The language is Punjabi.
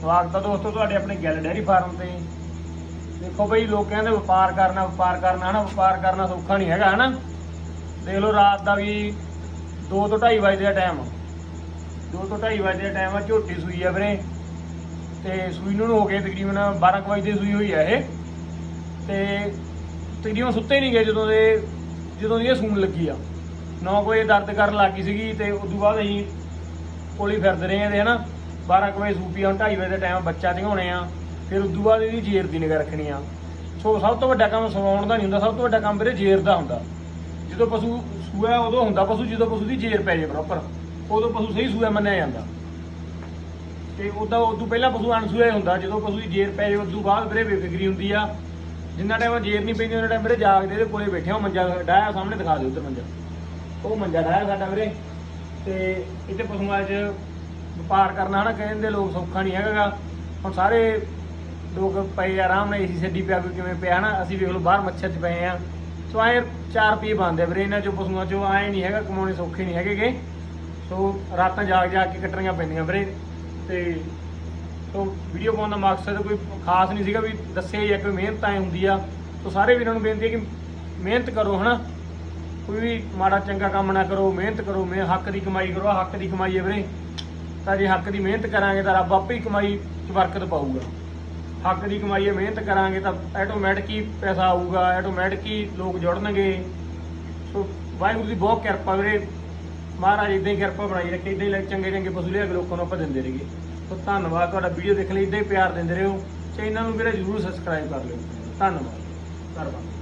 ਸਵਾਗਤ ਹੈ ਦੋਸਤੋ ਤੁਹਾਡੇ ਆਪਣੇ ਗਿੱਲ ਡੈਰੀ ਫਾਰਮ ਤੇ। ਦੇਖੋ ਬਈ ਲੋਕ ਕਹਿੰਦੇ ਵਪਾਰ ਕਰਨਾ ਵਪਾਰ ਕਰਨਾ, ਹਨਾ, ਵਪਾਰ ਕਰਨਾ ਸੌਖਾ ਨਹੀਂ ਹੈਗਾ, ਹਨਾ। ਦੇਖ ਲਓ ਰਾਤ ਦਾ ਵੀ 2 ਤੋਂ 2:30 ਵਜੇ ਦਾ ਟਾਈਮ 2 ਤੋਂ 2:30 ਵਜੇ ਦਾ ਟਾਈਮ ਆ, ਝੋਟੀ ਸੂਈ ਆ ਵੀਰੇ। ਤੇ ਸੂਈ ਨੂੰ ਹੋ ਗਏ ਤਕਰੀਬਨ 12 ਕੁ ਵਜੇ ਦੀ ਸੂਈ ਹੋਈ ਆ ਇਹ। ਤੇ ਤਕਰੀਬਨ ਸੁੱਤੇ ਨਹੀਂ ਗਏ ਜਦੋਂ ਦੇ ਜਦੋਂ ਦੀ ਇਹ ਸੂਣ ਲੱਗੀ ਆ। 9 ਵਜੇ ਦਰਦ ਕਰਨ ਲੱਗੀ ਸੀਗੀ ਤੇ ਉਸ ਤੋਂ ਬਾਅਦ ਅਸੀਂ ਕੋਲ ਹੀ ਫਿਰਦੇ ਰਹੇ ਆ ਤੇ ਹਨਾ 12 ਕੁ ਵਜੇ ਸੂਪੀ ਹੁਣ 2:30 ਵਜੇ ਦਾ ਟਾਈਮ ਬੱਚਾ ਚੰਗਾਉਣੇ ਆ। ਫਿਰ ਉਦੋਂ ਬਾਅਦ ਇਹਦੀ ਜੇਰ ਦੀ ਨਿਗਾ ਰੱਖਣੀ ਆ। ਸੋ ਸਭ ਤੋਂ ਵੱਡਾ ਕੰਮ ਸਵਾਉਣ ਦਾ ਨਹੀਂ ਹੁੰਦਾ, ਸਭ ਤੋਂ ਵੱਡਾ ਕੰਮ ਵੀਰੇ ਜੇਰ ਦਾ ਹੁੰਦਾ। ਜਦੋਂ ਪਸ਼ੂ ਸੂਆ ਉਦੋਂ ਹੁੰਦਾ, ਪਸ਼ੂ ਜਦੋਂ ਪਸ਼ੂ ਦੀ ਜੇਰ ਪੈ ਜੇ ਪ੍ਰੋਪਰ ਉਦੋਂ ਪਸ਼ੂ ਸਹੀ ਸੂਆ ਮੰਨਿਆ ਜਾਂਦਾ। ਤੇ ਉਦੋਂ ਉਦੋਂ ਪਹਿਲਾਂ ਪਸ਼ੂ ਅਣਸੂਆ ਹੁੰਦਾ, ਜਦੋਂ ਪਸ਼ੂ ਦੀ ਜੇਰ ਪੈ ਜੇ ਉਸ ਤੋਂ ਬਾਅਦ ਵੀਰੇ ਬੇਫਿਕਰੀ ਹੁੰਦੀ ਆ। ਜਿੰਨਾ ਟਾਈਮ ਜੇਰ ਨਹੀਂ ਪੈਂਦੀ ਉਹਨਾਂ ਟਾਈਮ ਵੀਰੇ ਜਾਗਦੇ ਇਹਦੇ ਕੋਲੇ ਬੈਠੇ ਹੋ ਮੰਜਾ ਡਾਇਆ ਸਾਹਮਣੇ ਦਿਖਾ ਦਿਓ ਉੱਧਰ ਮੰਜਾ। ਉਹ ਮੰਜਾ ਡਾਇਆ ਸਾਡਾ ਵੀਰੇ। ਤੇ ਇੱਥੇ ਪਸ਼ੂਆਂ 'ਚ ਵਪਾਰ ਕਰਨਾ ਹਨਾ ਕਹਿੰਦੇ ਲੋਕ ਸੌਖਾ ਨਹੀਂ ਹੈਗਾ ਗਾ। ਹੁਣ ਸਾਰੇ ਲੋਕ ਪਏ ਆਰਾਮ ਨਾਲ, ਏਸੀ ਛੱਡੀ ਪਿਆ ਕੋਈ ਕਿਵੇਂ ਪਿਆ ਹਨਾ, ਅਸੀਂ ਵੇਖ ਲਓ ਬਾਹਰ ਮੱਛਰ 'ਚ ਪਏ ਆ। ਸੋ ਐ 4 ਰੁਪਏ ਬਣਦੇ ਆ ਵੀਰੇ ਇਹਨਾਂ 'ਚੋਂ ਪਸ਼ੂਆਂ 'ਚੋਂ, ਐ ਨਹੀਂ ਹੈਗਾ, ਕਮਾਉਣੇ ਸੌਖੇ ਨਹੀਂ ਹੈਗੇਗੇ ਸੋ ਰਾਤਾਂ ਜਾਗ ਜਾਗ ਕੇ ਕੱਟਣੀਆਂ ਪੈਂਦੀਆਂ ਵੀਰੇ। ਤੇ ਸੋ ਵੀਡੀਓ ਪਾਉਣ ਦਾ ਮਕਸਦ ਕੋਈ ਖਾਸ ਨਹੀਂ ਸੀਗਾ ਵੀ ਦੱਸਿਆ ਹੀ ਜਾਂ ਕੋਈ ਮਿਹਨਤ ਐ ਹੁੰਦੀ ਆ। ਸੋ ਸਾਰੇ ਵੀਰਾਂ ਨੂੰ ਬੇਨਤੀ ਹੈ ਕਿ ਮਿਹਨਤ ਕਰੋ ਹਨਾ। ਕੋਈ ਵੀ ਮਾੜਾ ਚੰਗਾ ਕੰਮ ਨਾ ਕਰੋ, ਮਿਹਨਤ ਕਰੋ, ਮੈਂ ਹੱਕ ਦੀ ਕਮਾਈ ਕਰੋ ਹੱਕ ਦੀ ਕਮਾਈ ਹੈ ਵੀਰੇ। ਤਾਂ ਜੇ ਹੱਕ ਦੀ ਮਿਹਨਤ ਕਰਾਂਗੇ ਤਾਂ ਰੱਬ ਆਪੇ ਹੀ ਕਮਾਈ 'ਚ ਬਰਕਤ ਪਾਊਗਾ। ਹੱਕ ਦੀ ਕਮਾਈ ਹੈ, ਮਿਹਨਤ ਕਰਾਂਗੇ ਤਾਂ ਆਟੋਮੈਟਿਕ ਹੀ ਪੈਸਾ ਆਊਗਾ ਆਟੋਮੈਟਿਕ ਹੀ ਲੋਕ ਜੁੜਨਗੇ। ਸੋ ਵਾਹਿਗੁਰੂ ਦੀ ਬਹੁਤ ਕਿਰਪਾ ਵੀਰੇ। ਮਹਾਰਾਜ ਇਦਾਂ ਹੀ ਕਿਰਪਾ ਬਣਾਈ ਰੱਖੇ ਇਦਾਂ ਹੀ ਲੈ- ਚੰਗੇ ਚੰਗੇ ਪਸ਼ੂ ਲਿਆ ਕੇ ਲੋਕਾਂ ਨੂੰ ਆਪਾਂ ਦਿੰਦੇ ਰਹੀਏ। ਸੋ ਧੰਨਵਾਦ, ਤੁਹਾਡਾ ਵੀਡੀਓ ਦੇਖਣ ਲਈ ਇਦਾਂ ਹੀ ਪਿਆਰ ਦਿੰਦੇ ਰਹੋ। ਚੈਨਲ ਨੂੰ ਵੀਰੇ ਜਰੂਰ ਸਬਸਕ੍ਰਾਈਬ ਕਰ ਲਿਓ। ਧੰਨਵਾਦ। ਧੰਨਵਾਦ